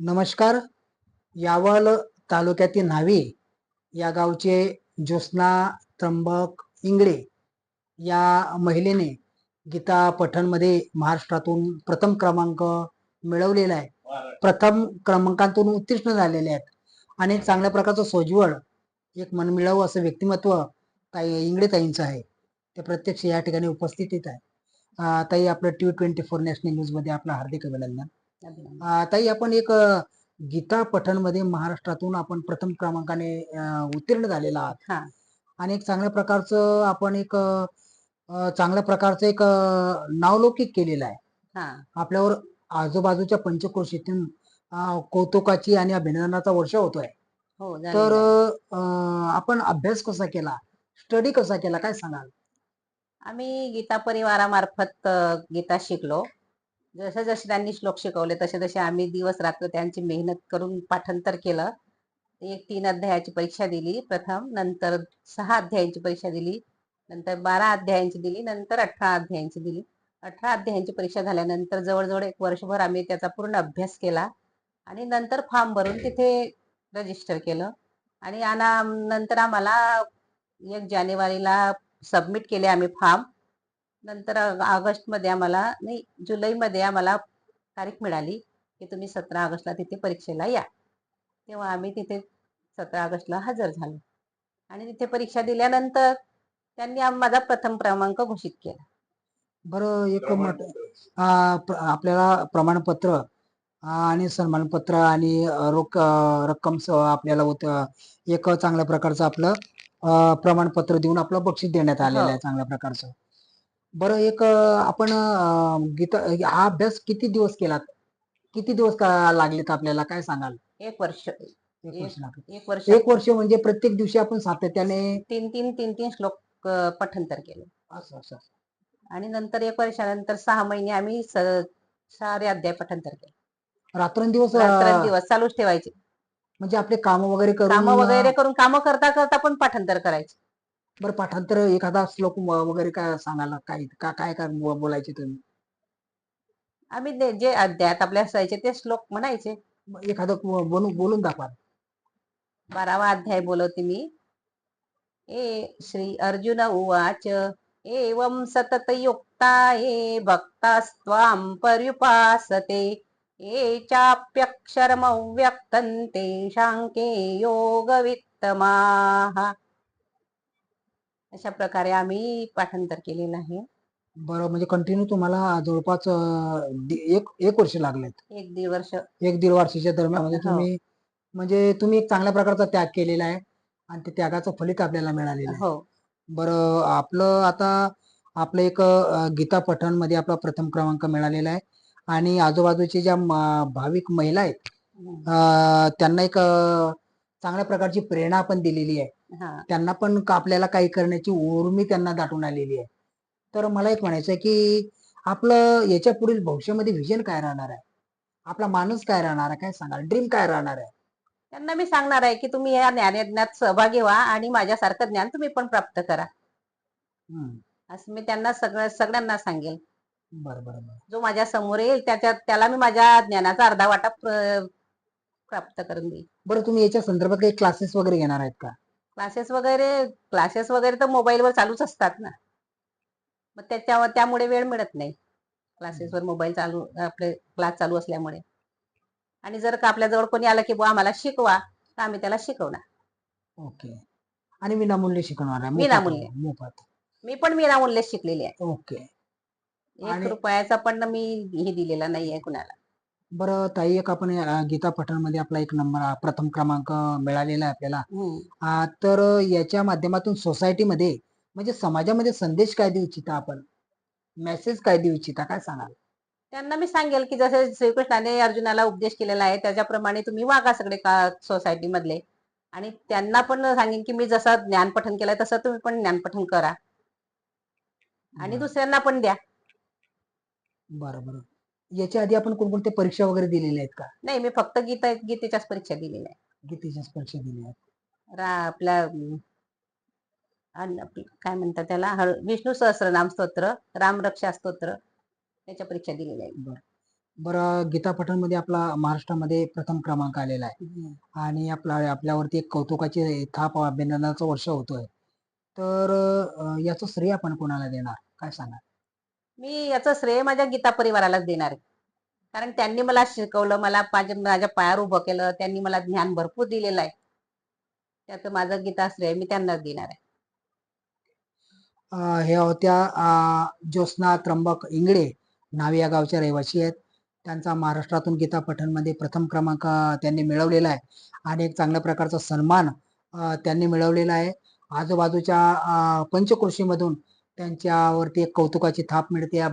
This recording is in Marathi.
नमस्कार. यावल तालुक्यातील न्हावी या गावचे ज्योत्स्ना त्र्यंबक इंगळे या महिलेने गीता पठणमध्ये महाराष्ट्रातून प्रथम क्रमांक मिळवलेला आहे. प्रथम क्रमांकातून उत्तीर्ण झालेले आहेत. आणि चांगल्या प्रकारचं सोज्वळ एक मनमिळावू असं व्यक्तिमत्व ताई इंगळे ताईंचं आहे. ते प्रत्यक्ष या ठिकाणी उपस्थित आहे. ताई आपलं टी ट्वेंटी फोर नॅशनल न्यूजमध्ये आपलं हार्दिक अभिनंदन. ताई आपण एक गीता पठणमध्ये महाराष्ट्रातून आपण प्रथम क्रमांकाने उत्तीर्ण झालेला आहात. हा. आणि एक चांगल्या प्रकारचं आपण एक चांगल्या प्रकारचं एक नावलौकिक केलेलं आहे. आपल्यावर आजूबाजूच्या पंचक्रोशीतून कौतुकाची आणि अभिनंदनाचा वर्ष होतोय. हो तर आपण अभ्यास कसा केला? स्टडी कसा केला? काय सांगाल? आम्ही गीता परिवारामार्फत गीता शिकलो. जसे जसे त्यांनी श्लोक शिकवले तसे तसे आम्ही दिवस रात्र त्यांची मेहनत करून पाठांतर केलं. एक तीन अध्यायाची परीक्षा दिली प्रथम नंतर सहा अध्यायांची परीक्षा दिली नंतर बारा अध्यायांची दिली नंतर अठरा अध्यायांची दिली. अठरा अध्यायांची परीक्षा झाल्यानंतर जवळजवळ एक वर्षभर आम्ही त्याचा पूर्ण अभ्यास केला आणि नंतर फॉर्म भरून तिथे रजिस्टर केलं. आणि आना नंतर आम्हाला एक जानेवारीला सबमिट केले आम्ही फॉर्म. नंतर ऑगस्टमध्ये आम्हाला नाही जुलैमध्ये आम्हाला तारीख मिळाली की तुम्ही सतरा ऑगस्टला तिथे परीक्षेला या. तेव्हा आम्ही तिथे सतरा ऑगस्टला हजर झालो. आणि तिथे परीक्षा दिल्यानंतर त्यांनी माझा प्रथम क्रमांक घोषित केला. बरं एक आपल्याला प्रमाणपत्र आणि सन्मानपत्र आणि रोख रक्कम आपल्याला होत एक चांगल्या प्रकारचं आपलं प्रमाणपत्र देऊन आपलं बक्षीस देण्यात आलेलं आहे हो. चांगल्या प्रकारचं. बरं एक आपण गीता हा अभ्यास किती दिवस केलात? किती दिवस का- लागलेत आपल्याला? काय सांगाल? एक वर्ष. एक वर्ष लागले. एक वर्ष. एक वर्ष म्हणजे प्रत्येक दिवशी आपण सातत्याने तीन तीन तीन तीन श्लोक अ, पठंतर केले. असं असं. आणि नंतर एक वर्षानंतर सहा महिने आम्ही स- सारे अध्याय पठंतर केले. रात्रंदिवस अं, रात्रंदिवस चालूच ठेवायचे. म्हणजे आपले काम वगैरे करून काम वगैरे करून काम करता करता पण पाठांतर करायचे. बरं पाठांतर एखादा श्लोक वगैरे काय सांगायला काय का काय काय बो- बोलायचे तुम्ही? आम्ही ते- जे अध्यायात आपल्या असायचे ते श्लोक म्हणायचे. एखादं बोलून बोलून दाखवा. बारावा अध्याय बोलवते मी. ए श्री अर्जुन उवाच एवं सतत युक्ता ये भक्तास्त्वां पर्युपासते ये चाप्यक्षरमव्यक्तं तेषां के योगवित्तमाः। अशा प्रकारे आम्ही पाठांतर केलेलं आहे. बरं म्हणजे कंटिन्यू तुम्हाला जवळपास अं, दि- एक एक वर्ष लागलेत. एक दीड वर्ष. एक दीड वर्षाच्या दरम्यान म्हणजे हो. तुम्ही म्हणजे तुम्ही एक चांगल्या प्रकारचा त्याग केलेला आहे आणि ते त्यागाचं फलित आपल्याला मिळालेलं आहे. हो. बरं आपलं आता आपलं एक अं, गीता पठणमध्ये आपला प्रथम क्रमांक मिळालेला आहे आणि आजूबाजूच्या ज्या म- भाविक महिला आहेत अं, त्यांना एक अं, चांगल्या प्रकारची प्रेरणा आपण दिलेली आहे. त्यांना पण आपल्याला काही करण्याची उर्मी त्यांना दाटून आलेली आहे. तर मला एक म्हणायचं आहे की आपलं याच्या पुढील भविष्यामध्ये विजन काय राहणार आहे? आपला माणूस काय राहणार आहे? काय सांगाल? ड्रीम काय राहणार आहे? त्यांना मी सांगणार आहे की तुम्ही या ज्ञानयज्ञात सहभागी व्हा आणि माझ्यासारखं ज्ञान तुम्ही पण प्राप्त करा. असं मी त्यांना सगळं सगळ्यांना सांगेल. बरं बरं बरं. जो माझ्यासमोर येईल त्याच्या त्याला मी माझ्या ज्ञानाचा अर्धा वाटा प्र- प्राप्त करून देईल. बरं तुम्ही याच्या संदर्भात काही क्लासेस वगैरे घेणार आहेत का? क्लासेस वगैरे क्लासेस वगैरे तर मोबाईलवर चालूच असतात ना. मग त्याच्यावर त्यामुळे वेळ मिळत नाही. क्लासेसवर मोबाईल चालू आपले क्लास चालू असल्यामुळे. आणि जर का आपल्याजवळ कोणी आलं की बुवा आम्हाला शिकवा तर आम्ही त्याला शिकवणार. ओके. आणि विनामूल्य शिकवणार आहे. मोफत विनामूल्य. आहे, मोफत. मी पण विनामूल्य शिकलेली आहे. ओके. एक आणि- रुपयाचा पण मी हे दिलेला नाहीये कुणाला. बरं ताई एक आपण अं, गीता पठणमध्ये आपला एक नंबर अं, प्रथम क्रमांक मिळालेला आहे आपल्याला. हम्म. तर याच्या माध्यमातून सोसायटीमध्ये म्हणजे समाजामध्ये संदेश काय देऊ इच्छिता आपण? मेसेज काय देऊ इच्छिता? काय सांगाल? त्यांना मी सांगेल की जसे श्रीकृष्णाने अर्जुनाला उपदेश केलेला आहे त्याच्याप्रमाणे तुम्ही वागा सगळे का सोसायटी मधले. आणि त्यांना पण सांगेन की मी जसं ज्ञानपठन केलंय तसं तुम्ही पण ज्ञानपठन करा. आणि बरं. दुसऱ्यांना पण द्या. बरं बरं. याच्या आधी आपण कोणकोणत्या परीक्षा वगैरे दिलेल्या आहेत का? नाही मी फक्त गीता गीतेच्याच परीक्षा दिलेल्या आहे गीतेच्याच परीक्षा दिलेल्या आहेत. रा आपल्या अं, अन- आपलं काय म्हणतात त्याला? हळ- विष्णू सहस्रनाम स्तोत्र रामरक्षा स्तोत्र त्याच्या परीक्षा दिलेल्या आहेत. बरं. बरं गीता पठणमध्ये आपला महाराष्ट्रामध्ये प्रथम क्रमांक आलेला आहे. आणि आपला आपल्यावरती एक कौतुकाची थाप अभिनंदनाचा वर्ष होतोय. तर अं, याचं श्रेय आपण कोणाला देणार? काय सांगा मी याचं श्रेय माझ्या गीता परिवारालाच देणार आहे. कारण त्यांनी मला शिकवलं मला माझ्या माझ्या पायावर उभं केलं त्यांनी मला ज्ञान भरपूर दिलेलं आहे. त्याचं माझं गीता श्रेय मी त्यांनाच देणार आहे. अं, हे होत्या ज्योत्ना ज्योत्स्ना त्र्यंबक इंगळे नावे या गावच्या रहिवासी आहेत. त्यांचा महाराष्ट्रातून गीता पठणमध्ये प्रथम क्रमांक अं, त्यांनी मिळवलेला आहे. आणि एक चांगल्या प्रकारचा सन्मान अं, त्यांनी मिळवलेला आहे. आजूबाजूच्या अं, पंचक्रोशीमधून त्यांच्यावरती एक कौतुकाची थाप मिळते. या